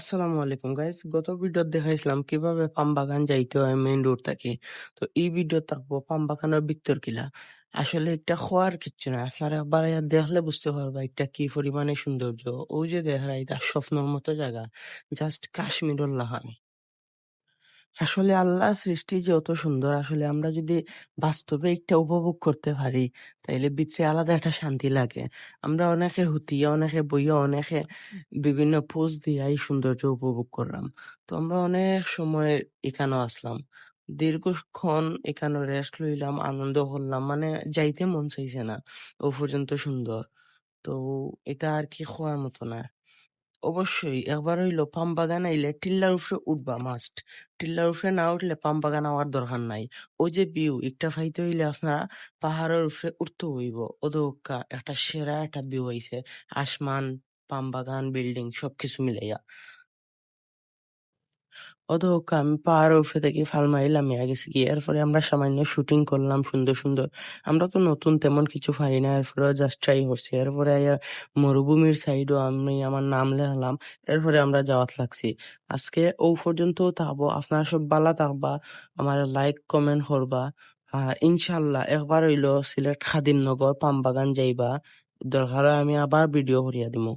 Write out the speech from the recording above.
আসসালামু আলাইকুম গাইস গত ভিডিও দেখাইছিলাম কীভাবে পাম বাগান যাইতে হয় মেইন রোড থেকে। তো এই ভিডিও থাকব পাম বাগানের ভিতর কিলা আসলে এটা খোয়ার কিচ্ছু না। আপনারা একবার দেখলে বুঝতে পারবা এটা কি পরিমাণে সৌন্দর্য। ওই যে দেখা এটা স্বপ্নের মতো জায়গা। জাস্ট কাশ্মীর লাহান। আসলে আল্লাহ সৃষ্টি যে অত সুন্দর, আসলে আমরা যদি বাস্তবে একটা উপভোগ করতে পারি, তাইলে ভিতরে আলাদা একটা শান্তি লাগে। আমরা অনেকে হুতিয়া, অনেকে বইয়া, অনেকে বিভিন্ন পোজ দিয়ে এই সৌন্দর্য উপভোগ করলাম। তো আমরা অনেক সময় এখানেও আসলাম। দীর্ঘক্ষণ এখানে রেস্ট লইলাম, আনন্দ করলাম মানে যাইতে মন চাইছে না। ও পর্যন্ত সুন্দর। তো এটা আর কি খোয়ার মতো না। অবশ্যই একবার হইল পাম বাগান আইলে টিল্লার উপরে উঠবা মাস্ট টিল্লার উপরে না উঠলে পাম বাগান আওয়ার দরকার নাই। ওই যে ভিউ একটা ফাইতে হইলে আপনারা পাহাড়ের উপরে উঠতে হইব। ওদোকা একটা সেরা একটা ভিউ আইছে আসমান, পাম বাগান বিল্ডিং সবকিছু মিলাইয়া। ওদোকা আমি পাহাড়ের উপরে থেকে ফাল মারিলাম গেছি কি এরপরে আমরা সামান্য শুটিং করলাম, সুন্দর সুন্দর। আমরা তো নতুন তেমন কিছু পারি না, এরপরে জাস্ট ট্রাই করছি। এরপরে মরুভূমির সাইডও আমি আমার নাম লেখালাম, এরপরে আমরা যাওয়াত লাগছি। আজকে ও পর্যন্ত থাকব, আপনারা সব বালা থাকবা, আমার লাইক কমেন্ট করবা। ইনশাল্লাহ একবার হইল সিলেট খাদিমনগর, পামবাগান যাইবা। দরকার আমি আবার ভিডিও করিয়া দিমু।